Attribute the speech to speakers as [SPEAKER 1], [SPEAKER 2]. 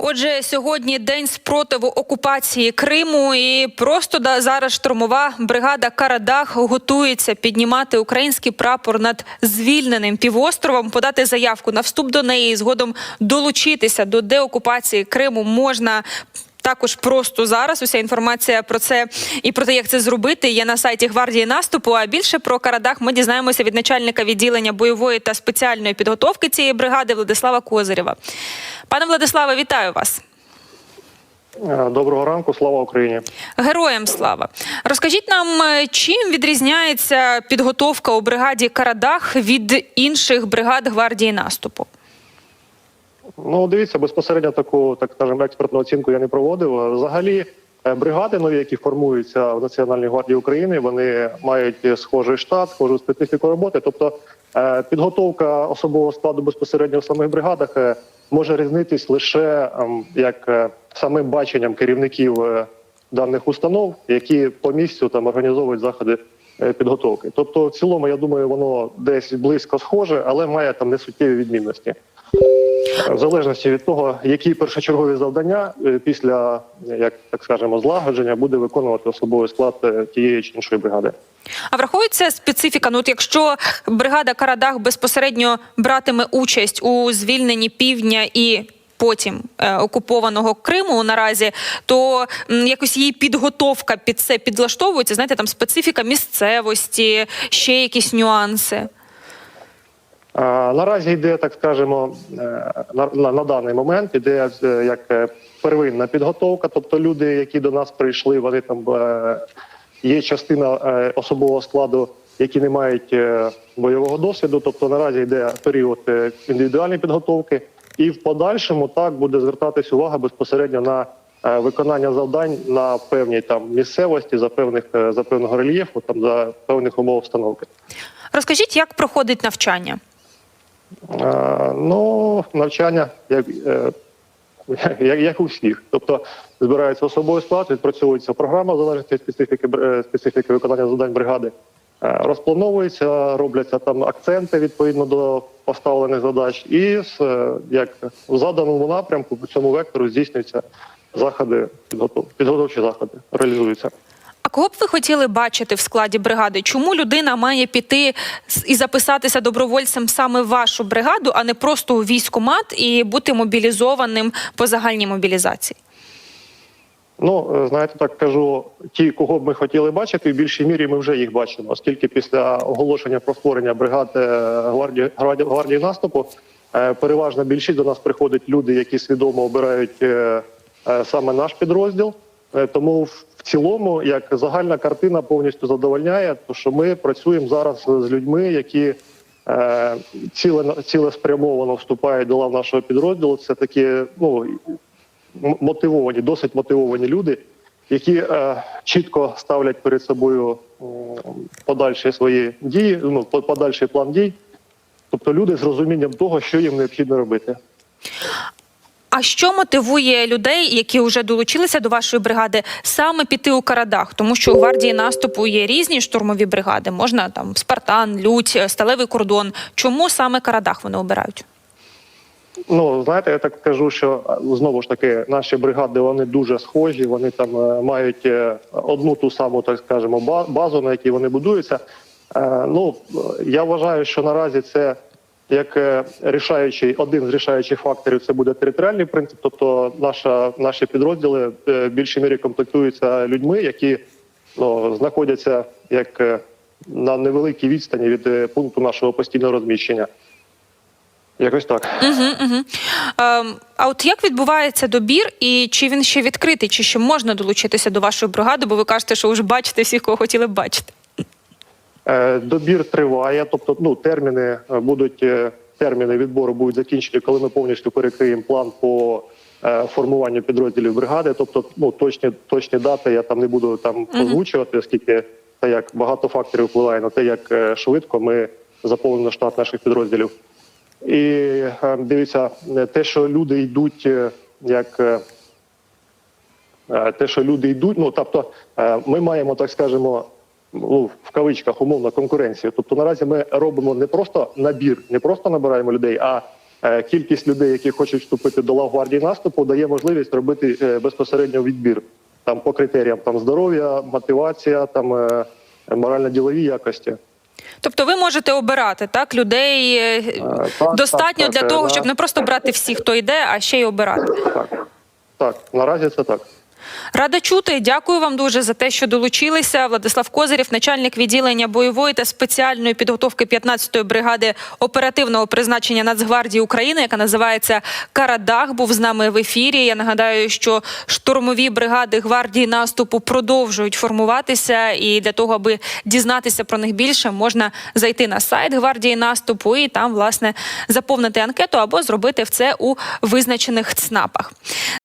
[SPEAKER 1] Отже, сьогодні день спротиву окупації Криму, і просто зараз штурмова бригада Карадах готується піднімати український прапор над звільненим півостровом, подати заявку на вступ до неї, і згодом долучитися до деокупації Криму можна. Також просто зараз уся інформація про це і про те, як це зробити, є на сайті гвардії наступу. А більше про Карадах ми дізнаємося від начальника відділення бойової та спеціальної підготовки цієї бригади Владислава Козирєва. Пане Владиславе, вітаю вас.
[SPEAKER 2] Е, Доброго ранку, слава Україні.
[SPEAKER 1] Героям слава. Розкажіть нам, е, чим відрізняється підготовка у бригаді Карадах від інших бригад гвардії наступу?
[SPEAKER 2] Ну дивіться, безпосередньо таку, так скажемо, експертну оцінку я не проводив. Взагалі, е, бригади нові, які формуються в Національній гвардії України, вони мають схожий штат, схожу специфіку роботи. Тобто е, підготовка особового складу безпосередньо в самих бригадах е, може різнитись лише ем, як самим баченням керівників даних установ, які по місцю там організовують заходи підготовки. Тобто, в цілому, я думаю, воно десь близько схоже, але має там несуттєві відмінності. В залежності від того, які першочергові завдання е, після, як так скажемо, злагодження буде виконувати особовий склад е, тієї чи іншої бригади.
[SPEAKER 1] А враховується специфіка. Ну, от якщо бригада Карадах безпосередньо братиме участь у звільненні півдня і потім е, окупованого Криму наразі, то м, якось її підготовка під це підлаштовується. Знаєте, там специфіка місцевості, ще якісь нюанси.
[SPEAKER 2] Наразі йде, так скажемо, е, на, на, даний момент іде е, як е, первинна підготовка. Тобто люди, які до нас прийшли, вони там є частина особового складу, які не мають бойового досвіду. Тобто наразі йде період індивідуальної підготовки, і в подальшому так буде звертатись увага безпосередньо на виконання завдань на певній там місцевості за певних за певного рельєфу, там за певних умов встановки.
[SPEAKER 1] Розкажіть, як проходить навчання?
[SPEAKER 2] Ну, навчання як, е, як, як у всіх. Тобто збирається особовий склад, відпрацьовується програма в залежності від специфіки, е, специфіки виконання завдань бригади. Е, Розплановується, робляться там акценти відповідно до поставлених задач, і як в заданому напрямку по цьому вектору здійснюються заходи, підготов, підготовчі заходи, реалізуються.
[SPEAKER 1] А кого б ви хотіли бачити в складі бригади? Чому людина має піти і записатися добровольцем саме в вашу бригаду, а не просто у військкомат і бути мобілізованим по загальній мобілізації?
[SPEAKER 2] Ну, е, знаєте, так кажу, ті, кого б ми хотіли бачити, в більшій мірі ми вже їх бачимо, оскільки після оголошення про створення бригад е, гвардії, гвардії, наступу е, переважна більшість до нас приходять люди, які свідомо обирають саме наш підрозділ. Е, Тому в цілому, як загальна картина повністю задовольняє, то що ми працюємо зараз з людьми, які е, ціле, цілеспрямовано вступають до лав нашого підрозділу. Це такі, ну мотивовані, досить мотивовані люди, які е, чітко ставлять перед собою м, подальші свої дії, ну по- подальший план дій. Тобто люди з розумінням того, що їм необхідно робити.
[SPEAKER 1] А що мотивує людей, які вже долучилися до вашої бригади, саме піти у Карадах? Тому що у гвардії наступу є різні штурмові бригади. Можна там Спартан, Лють, Сталевий кордон. Чому саме Карадах вони обирають?
[SPEAKER 2] Ну знаєте, я так кажу, що знову ж таки наші бригади вони дуже схожі. Вони там е, мають е, одну ту саму, так скажемо, ба- базу, на якій вони будуються. Е, Ну я вважаю, що наразі це як е, рішаючий один з рішаючих факторів. Це буде територіальний принцип. Тобто, наша наші підрозділи е, в більшій мірі комплектуються людьми, які ну, знаходяться як е, на невеликій відстані від пункту нашого постійного розміщення. Якось так.
[SPEAKER 1] Угу, угу. А от як відбувається добір, і чи він ще відкритий, чи ще можна долучитися до вашої бригади? Бо ви кажете, що вже бачите всіх, кого хотіли б бачити.
[SPEAKER 2] Е, Добір триває, тобто ну терміни е, будуть е, терміни відбору будуть закінчені, коли ми повністю перекриємо план по формуванню підрозділів бригади. Тобто, ну точні точні дати я там не буду там озвучувати, оскільки це як багато факторів впливає на те, як швидко ми заповнимо штат наших підрозділів. І дивіться, те, що люди йдуть як. те, що люди йдуть. Ну тобто, ми маємо так скажемо. Ну, в кавичках умовно конкуренцію. Тобто наразі ми робимо не просто набір, не просто набираємо людей, а е, кількість людей, які хочуть вступити до лав гвардії наступу, дає можливість робити е, безпосередньо відбір там по критеріям там здоров'я, мотивація, там е, морально-ділові якості.
[SPEAKER 1] Тобто ви можете обирати так людей е,
[SPEAKER 2] так,
[SPEAKER 1] достатньо
[SPEAKER 2] так,
[SPEAKER 1] для
[SPEAKER 2] так,
[SPEAKER 1] того, щоб не просто брати всіх, хто йде, а ще й обирати.
[SPEAKER 2] Так, так, наразі це так.
[SPEAKER 1] Рада чути. Дякую вам дуже за те, що долучилися. Владислав Козирєв, начальник відділення бойової та спеціальної підготовки 15-ї бригади оперативного призначення Нацгвардії України, яка називається Карадах, був з нами в ефірі. Я нагадаю, що штурмові бригади гвардії наступу продовжують формуватися, і для того, аби дізнатися про них більше, можна зайти на сайт гвардії наступу і там власне заповнити анкету або зробити це у визначених ЦНАПах.